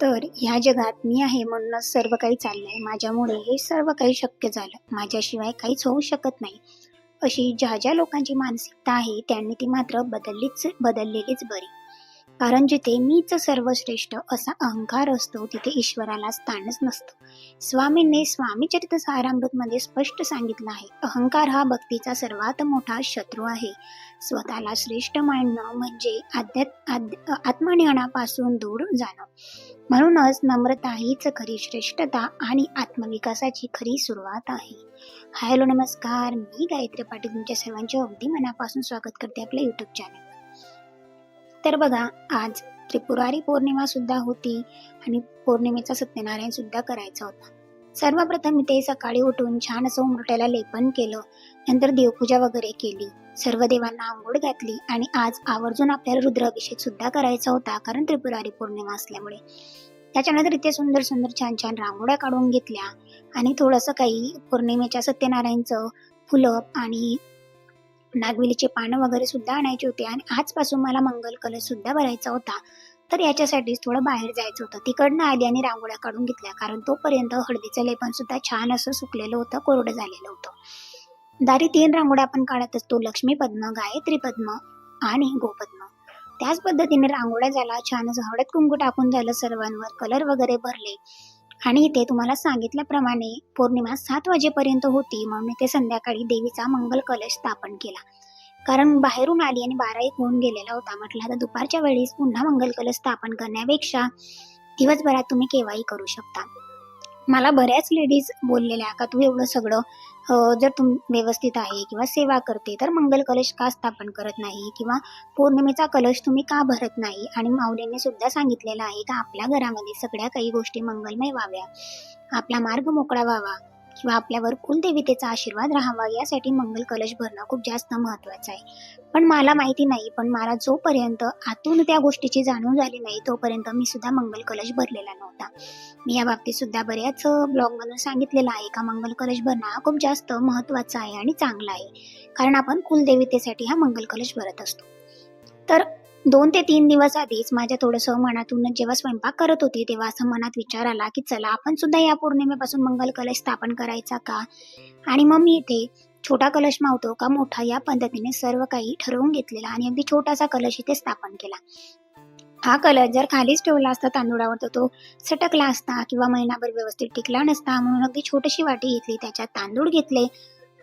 तर ह्या जगात मी आहे म्हणूनच सर्व काही चाललंय. माझ्यामुळे हे सर्व काही शक्य झालं. माझ्याशिवाय काहीच होऊ शकत नाही. अशी ज्या ज्या लोकांची मानसिकता आहे त्यांनी ती मात्र बदललीच बदललेलीच बरी. कारण जिथे मीच सर्वश्रेष्ठ असा अहंकार असतो तिथे ईश्वराला स्थानच नसतं. स्वामींनी स्वामी चरित्र सारामृतमध्ये स्पष्ट सांगितलं आहे अहंकार हा भक्तीचा सर्वात मोठा शत्रू आहे. स्वतःला श्रेष्ठ मानणं म्हणजे आध्यात आद- आत्मज्ञानापासून दूर जाणं. म्हणूनच नम्रता हीच खरी श्रेष्ठता आणि आत्मविकासाची खरी सुरुवात आहे. हॅलो नमस्कार. मी गायत्री पाटील तुमच्या सर्वांचे अगदी मनापासून स्वागत करते आपल्या युट्यूब चॅनल तर बघा आज त्रिपुरारी पौर्णिमा सुद्धा होती आणि पौर्णिमेचा सत्यनारायण सुद्धा करायचा होता. सर्वप्रथम इथे सकाळी उठून छान असं उमरट्याला लेपन केलं. नंतर देवपूजा वगैरे केली. सर्व देवांना आंघोळ घातली आणि आज आवर्जून आपल्याला रुद्राभिषेक सुद्धा करायचा होता कारण त्रिपुरारी पौर्णिमा असल्यामुळे. त्याच्यानंतर इथे सुंदर सुंदर छान छान रांगोळ्या काढून घेतल्या आणि थोडंसं काही पौर्णिमेच्या सत्यनारायणचं फुलं आणि नागवेलीचे पानं वगैरे सुद्धा आणायचे होते आणि आजपासून मला मंगल कलश सुद्धा भरायचा होता. तर याच्यासाठीच थोडं बाहेर जायचं होतं. तिकडनं आली आणि रांगोळ्या काढून घेतल्या. कारण तोपर्यंत हळदीचं लेपन सुद्धा छान असं सुकलेलं होतं कोरडं झालेलं होतं. दारी तीन रांगोळ्या आपण काढत असतो. लक्ष्मी पद्म गायत्री पद्म आणि गोपद्म. त्याच पद्धतीने रांगोळ्या झाला. छान असं हळद कुंकू टाकून झालं सर्वांवर. कलर वगैरे भरले. आणि इथे तुम्हाला सांगितल्याप्रमाणे पौर्णिमा सात वाजेपर्यंत होती म्हणून इथे संध्याकाळी देवीचा मंगल कलश स्थापन केला. कारण बाहेरून आली आणि बारा एक होऊन गेलेला होता म्हटलं आता दुपारच्या वेळेस पुन्हा मंगल कलश स्थापन करण्यापेक्षा दिवसभरात तुम्ही केव्हाही करू शकता. मला बऱ्याच लेडीज बोललेल्या का तू एवढं सगळं जर तुम व्यवस्थित आहे किंवा सेवा करते तर मंगल कलश का स्थापन करत नाही? किंवा पौर्णिमेचा कलश तुम्ही का भरत नाही? आणि माऊलींनी सुद्धा सांगितलेलं आहे का आपल्या घरामध्ये सगळ्या काही गोष्टी मंगलमय व्हाव्या. आपला मार्ग मोकळा व्हावा. किंवा आपल्यावर कुलदेवितेचा आशीर्वाद राहावा यासाठी मंगल कलश भरणं खूप जास्त महत्वाचं आहे. पण मला माहिती नाही पण मला जोपर्यंत आतून त्या गोष्टीची जाणीव झाली नाही तोपर्यंत मी सुद्धा मंगल कलश भरलेला नव्हता. मी या बाबतीत सुद्धा बऱ्याच ब्लॉगमधून सांगितलेलं आहे का मंगल कलश भरणं हा खूप जास्त महत्त्वाचा आहे आणि चांगला आहे. कारण आपण कुलदेवितेसाठी हा मंगल कलश भरत असतो. तर दोन ते तीन दिवस आधीच माझ्या थोडंसं मनातून जेव्हा स्वयंपाक करत होती तेव्हा असं मनात विचार आला की चला आपण सुद्धा या पौर्णिमेपासून मंगल कलश स्थापन करायचा का? आणि मग मी इथे छोटा कलश मावतो का मोठा या पद्धतीने सर्व काही ठरवून घेतलेला आणि अगदी छोटासा कलश इथे स्थापन केला. हा कलश जर खालीच ठेवला असता तांदूळावर तर तो सटकला असता किंवा महिनाभर व्यवस्थित टिकला नसता म्हणून अगदी छोटीशी वाटी घेतली त्याच्यात तांदूळ घेतले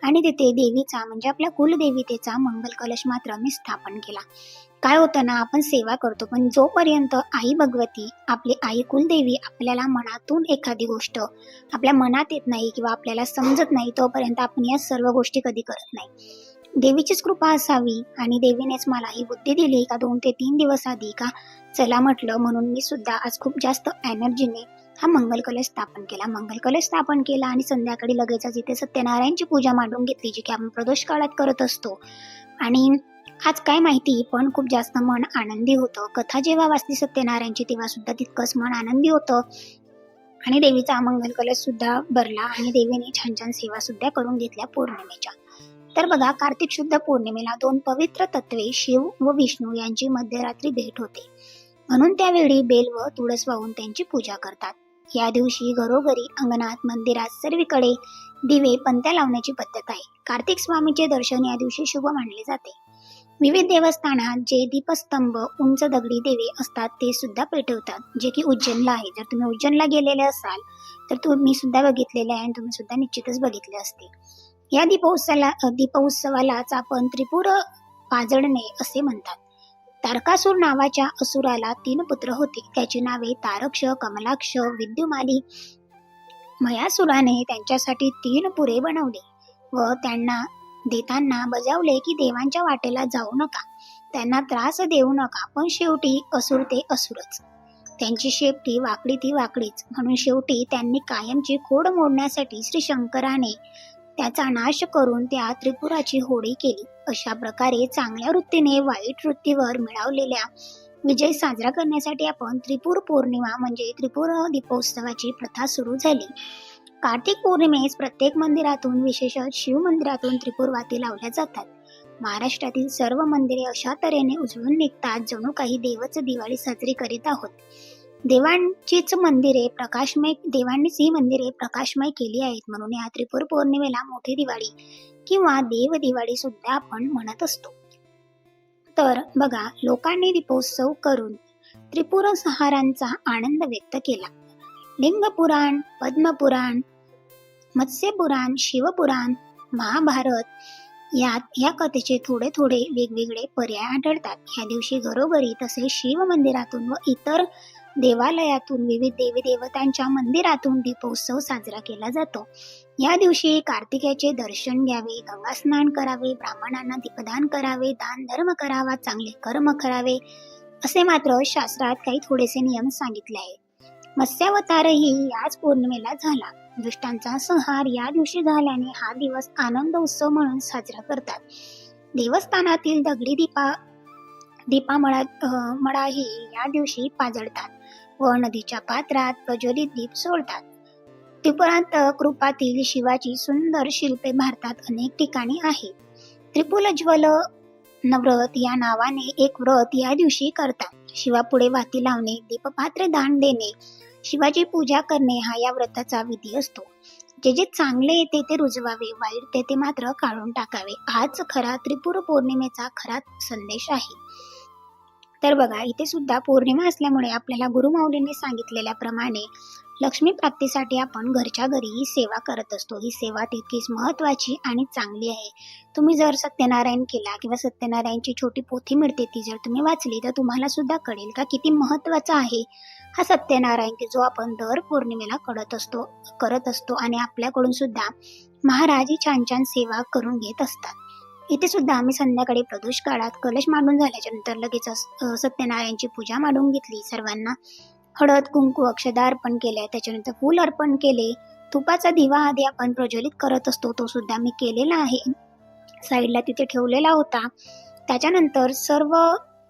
आणि तिथे देवीचा म्हणजे आपल्या कुलदेवीतेचा मंगल कलश मात्र मी स्थापन केला. काय होतं ना आपण सेवा करतो पण जोपर्यंत आई भगवती आपली आई कुलदेवी आपल्याला मनातून एखादी गोष्ट आपल्या मनात येत नाही किंवा आपल्याला समजत नाही तोपर्यंत आपण या सर्व गोष्टी कधी करत नाही. देवीचीच कृपा असावी आणि देवीनेच मला ही बुद्धी दिली का दोन ते तीन दिवस आधी का चला म्हटलं म्हणून मी सुद्धा आज खूप जास्त एनर्जीने हा मंगल कलश स्थापन केला. मंगल कलश स्थापन केला आणि संध्याकाळी लगेचच इथे सत्यनारायणची पूजा मांडून घेतली जी की आपण प्रदोष काळात करत असतो. आणि आज काय माहिती? पण खूप जास्त मन आनंदी होतं. कथा जेव्हा वाचली सत्यनारायणची तेव्हा सुद्धा तितकंच मन आनंदी होतं. आणि देवीचा मंगल कलश सुद्धा भरला आणि देवीने छान छान सेवा सुद्धा करून घेतल्या पौर्णिमेच्या. तर बघा कार्तिक शुद्ध पौर्णिमेला दोन पवित्र तत्वे शिव व विष्णू यांची मध्यरात्री भेट होते. म्हणून त्यावेळी बेल व तुळस वाहून त्यांची पूजा करतात. या दिवशी घरोघरी अंगणात मंदिरात सर्वीकडे दिवे पंत्या लावण्याची पद्धत आहे. कार्तिक स्वामीचे दर्शन या दिवशी शुभ मानले जाते. विविध देवस्थानात जे दीपस्तंभ उंच दगडी देवी असतात ते सुद्धा पेटवतात जे की उज्जैनला आहे. जर तुम्ही उज्जैनला गेलेले असाल तर तुम्ही सुद्धा बघितलेले आहे आणि तुम्ही सुद्धा निश्चितच बघितले असते या दीपोत्सवाला दीपोत्सवालाच आपण त्रिपुर पाजडणे असे म्हणतात. तारकासूर नावाच्या असुराला तीन पुत्र होते. त्याची नावे तारक्ष कमलाक्ष विद्युमाली. मयासुराने त्यांच्यासाठी तीन पुरे बनवले व त्यांना देताना बजावले की देवांच्या वाटेला जाऊ नका. त्यांना त्रास देऊ नका पण शेवटी असुर ते असुरच. त्यांची शेपटी वाकडी ती वाकडीच. म्हणून शेवटी त्यांनी कायमची खोड मोडण्यासाठी श्री शंकराने त्याचा नाश करून त्या त्रिपुराची होळी केली. अशा प्रकारे चांगल्या वृत्तीने वाईट वृत्तीवर मिळवलेल्या विजय साजरा करण्यासाठी आपण त्रिपूर पौर्णिमा म्हणजे त्रिपुर दीपोत्सवाची प्रथा सुरू झाली. कार्तिक पौर्णिमेस प्रत्येक मंदिरातून विशेषतः शिव मंदिरातून त्रिपुरवाती लावल्या जातात. महाराष्ट्रातील सर्व मंदिरे अशा तऱ्हेने उजळून निघतात जणू काही देवच दिवाळी साजरी करीत आहोत. देवांचीच मंदिरे प्रकाशमय देवांनीच ही मंदिरे प्रकाशमय केली आहेत. म्हणून या त्रिपुर पौर्णिमेला मोठी दिवाळी किंवा देव दिवाळी सुद्धा आपण म्हणत असतो. तर बघा लोकांनी दीपोत्सव करून त्रिपुर सहारांचा आनंद व्यक्त केला. लिंगपुराण पद्मपुराण मत्स्यपुराण शिवपुराण महाभारत यात या कथेचे थोडे थोडे वेगवेगळे पर्याय आढळतात. ह्या दिवशी घरोघरी तसेच शिव मंदिरातून व इतर देवालयातून विविध देवी देवतांच्या मंदिरातून दीपोत्सव साजरा केला जातो. या दिवशी कार्तिकेचे दर्शन घ्यावे गंगा स्नान करावे ब्राह्मणांना दीपदान करावे दान धर्म करावा चांगले कर्म करावे असे मात्र शास्त्रात काही थोडेसे नियम सांगितले आहेत. मत्स्यावतारही याच पौर्णिमेला झाला. दुष्टांचा संहार या दिवशी झाल्याने हा दिवस आनंद उत्सव म्हणून साजरा करतात. देवस्थानातील दगडी दीपा दीपामळा अं, मळाही या दिवशी पाजळतात व नदीच्या पात्रात प्रज्वलित दीप सोडतात. त्रिपुरात कृपातील शिवाची सुंदर शिल्पे भारतात अनेक ठिकाणी आहेत. त्रिपुलज्वल नव्रत या नावाने एक व्रत या दिवशी करतात. शिवापुढे वाती लावणे दीपपात्र दान देणे शिवाची पूजा करणे हा या व्रताचा विधी असतो. जे जे चांगले येते ते रुजवावे वाईट ते ते मात्र काढून टाकावे. हाच खरा त्रिपुर पौर्णिमेचा खरा संदेश आहे. तर बघा इथे सुद्धा पौर्णिमा असल्यामुळे आपल्याला गुरुमाऊलींनी सांगितलेल्याप्रमाणे लक्ष्मी प्राप्तीसाठी आपण घरच्या घरी ही सेवा करत असतो. ही सेवा तितकीच महत्वाची आणि चांगली आहे. तुम्ही जर सत्यनारायण केला किंवा सत्यनारायणची छोटी पोथी मिळते ती जर तुम्ही वाचली तर तुम्हाला सुद्धा कळेल का किती महत्त्वाचं आहे. हा सत्यनारायण की जो आपण दर पौर्णिमेला करत असतो करत असतो आणि आपल्याकडून सुद्धा महाराज ही छान छान सेवा करून घेत असतात. इथे सुद्धा आम्ही संध्याकाळी प्रदोष काळात कलश मांडून झाल्याच्यानंतर लगेच सत्यनारायणची पूजा मांडून घेतली. सर्वांना हळद कुंकू अक्षदा अर्पण केल्या. त्याच्यानंतर फूल अर्पण केले. तुपाचा दिवा आधी आपण प्रज्वलित करत असतो. तो सुद्धा मी केलेला आहे. साईडला तिथे ठेवलेला होता. त्याच्यानंतर सर्व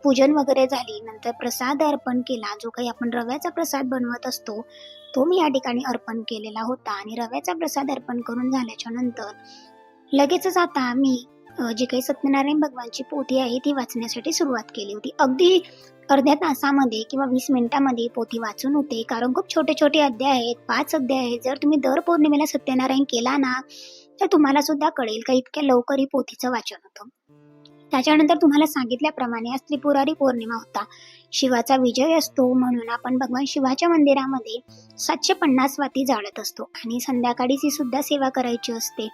पूजन वगैरे झाली नंतर प्रसाद अर्पण केला. जो काही आपण रव्याचा प्रसाद बनवत असतो तो मी या ठिकाणी अर्पण केलेला होता. आणि रव्याचा प्रसाद अर्पण करून झाल्याच्यानंतर लगेचच आता मी जी काही सत्यनारायण भगवानची पोथी आहे ती वाचण्यासाठी सुरुवात केली होती. अगदी अर्ध्या तासामध्ये किंवा वीस मिनिटामध्ये पोथी वाचून होते. कारण खूप छोटे छोटे अध्याय आहेत पाच अध्याय आहेत. जर तुम्ही दर पौर्णिमेला सत्यनारायण केला ना तर तुम्हाला सुद्धा कळेल का इतक्या लवकर ही पोथीचं वाचन होतं. त्याच्यानंतर तुम्हाला सांगितल्याप्रमाणे आज त्रिपुरारी पौर्णिमा होता. शिवाचा विजय असतो म्हणून आपण भगवान शिवाच्या मंदिरामध्ये सातशे पन्नास वाती जाळत असतो आणि संध्याकाळी ही सुद्धा सेवा करायची असते.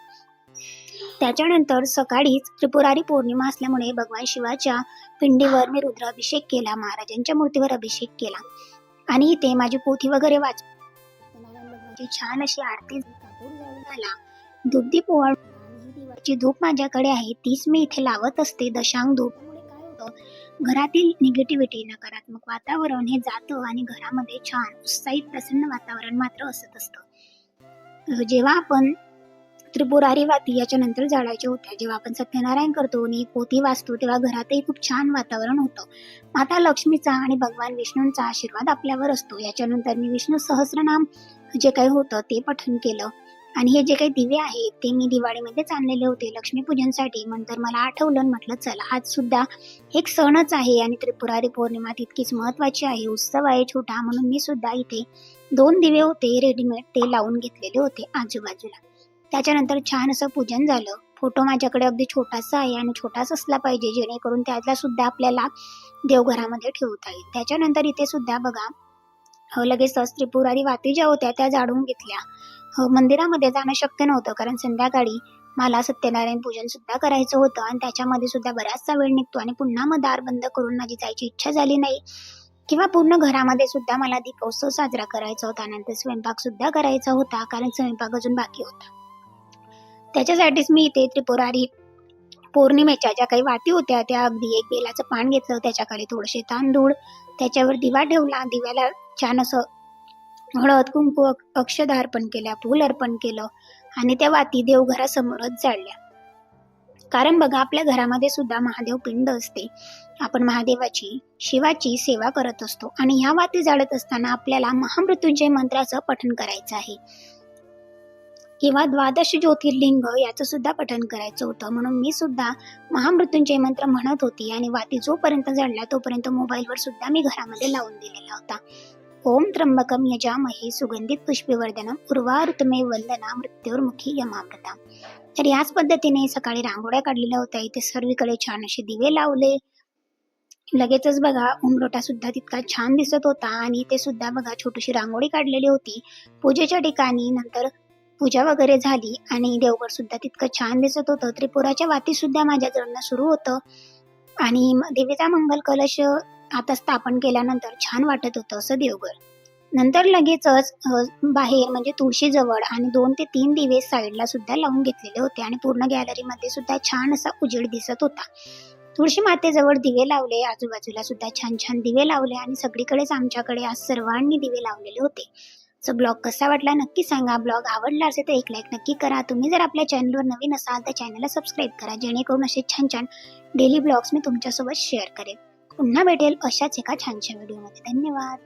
त्याच्यानंतर सकाळीच त्रिपुरारी पौर्णिमा असल्यामुळे भगवान शिवाच्या पिंडीवर मी रुद्राभिषेक केला महाराजांच्या मूर्तीवर अभिषेक केला. आणि इथे माझी पोथी वगैरे वाच छान अशी आरती झाला. दुग्धी पोवाळ जी धूप माझ्याकडे आहे तीच मी इथे लावत असते. दशांग धूप घरातील निगेटिव्हिटी नकारात्मक वातावरण हे जातं आणि घरामध्ये छान उत्साहित प्रसन्न वातावरण मात्र असत असतं. जेव्हा आपण त्रिपुरारी वाती याच्या नंतर जाळायच्या होत्या जेव्हा आपण सत्यनारायण करतो आणि पोथी वाचतो तेव्हा घरातही खूप छान वातावरण होतं. माता लक्ष्मीचा आणि भगवान विष्णूंचा आशीर्वाद आपल्यावर असतो. याच्यानंतर मी विष्णू सहस्रनाम जे काही होतं ते पठन केलं. आणि हे जे काही दिवे आहेत ते मी दिवाळीमध्येच आणलेले होते लक्ष्मीपूजनसाठी. नंतर मला आठवलं म्हटलं चला आज सुद्धा एक सणच आहे आणि त्रिपुरारी पौर्णिमा तितकीच महत्वाची आहे. उत्सव आहे छोटा म्हणून मी सुद्धा इथे दोन दिवे होते रेडीमेड ते लावून घेतलेले होते आजूबाजूला. त्याच्यानंतर छान असं पूजन झालं. फोटो माझ्याकडे अगदी छोटासा आहे आणि छोटाच असला पाहिजे जेणेकरून त्यातला सुद्धा आपल्याला देवघरामध्ये ठेवता येईल. त्याच्यानंतर इथे सुद्धा बघा लगेच त्रिपुरारी वाती ज्या होत्या त्या जाळून घेतल्या. मंदिरामध्ये जाणं शक्य नव्हतं. कारण संध्याकाळी मला सत्यनारायण पूजन सुद्धा करायचं होतं आणि त्याच्यामध्ये सुद्धा बराचसा वेळ निघतो आणि पुन्हा मग दार बंद करून माझी जायची इच्छा झाली नाही. किंवा पूर्ण घरामध्ये सुद्धा मला दीपोत्सव साजरा करायचा होता. नंतर स्वयंपाक सुद्धा करायचा होता कारण स्वयंपाक अजून बाकी होता. त्याच्यासाठीच मी इथे त्रिपुरारी पौर्णिमेच्या ज्या काही वाटी होत्या त्या अगदी एक बेलाचं पान घेतलं. त्याच्याखाली थोडेसे तांदूळ त्याच्यावर दिवा ठेवला. दिव्याला छान असं हळद कुंकू अक्षद अर्पण केल्या फूल अर्पण केलं आणि त्या वाती देवघरासमोरच जाळल्या. कारण बघा आपल्या घरामध्ये सुद्धा महादेव पिंड असते. आपण महादेवाची शिवाची सेवा करत असतो आणि ह्या वाती जाळत असताना आपल्याला महामृत्युंजय मंत्राचं पठण करायचं आहे. किंवा द्वादश ज्योतिर्लिंग याचं सुद्धा पठण करायचं होतं. म्हणून मी सुद्धा महामृत्युंजय मंत्र म्हणत होती आणि वाती जोपर्यंत जळला तोपर्यंत मोबाईलवर सुद्धा मी घरामध्ये लावून दिलेला होता. ओम त्र्यंबकम यजामहे सुगंधित पुष्पवर्धनम उर्वारुतमे वंदना मृत्युर्मुखी यमामृता तर याच पद्धतीने सकाळी रांगोळ्या काढलेल्या होत्या. इथे सर्वीकडे छान असे दिवे लावले. लगेचच बघा उमरोटा सुद्धा तितका छान दिसत होता आणि इथे सुद्धा बघा छोटीशी रांगोळी काढलेली होती. पूजेच्या ठिकाणी नंतर पूजा वगैरे झाली आणि देवघर सुद्धा तितकं छान दिसत होतं. त्रिपुराच्या वाती सुद्धा माझ्या जळणं सुरू होतं. आणि देवीचा मंगल कलश आता स्थापन केल्यानंतर छान वाटत होतं असं देवघर. नंतर लगेचच बाहेर म्हणजे तुळशीजवळ आणि दोन ते तीन दिवे साईडला सुद्धा लावून घेतलेले होते आणि पूर्ण गॅलरीमध्ये सुद्धा छान असा उजेड दिसत होता. तुळशी मातेजवळ दिवे लावले आजूबाजूला सुद्धा छान छान दिवे लावले आणि सगळीकडेच आमच्याकडे आज सर्वांनी दिवे लावलेले होते. सो ब्लॉग कसा वाटला नक्की सांगा. ब्लॉग आवडला असेल तर एक लाईक नक्की करा. तुम्ही जर आपल्या चॅनलवर नवीन असाल तर चॅनलला सबस्क्राईब करा जेणेकरून असे छान छान डेली ब्लॉग्स मी तुमच्यासोबत शेअर करेन. पुन्हा भेटेल अशाच एका छानशा व्हिडिओमध्ये. धन्यवाद.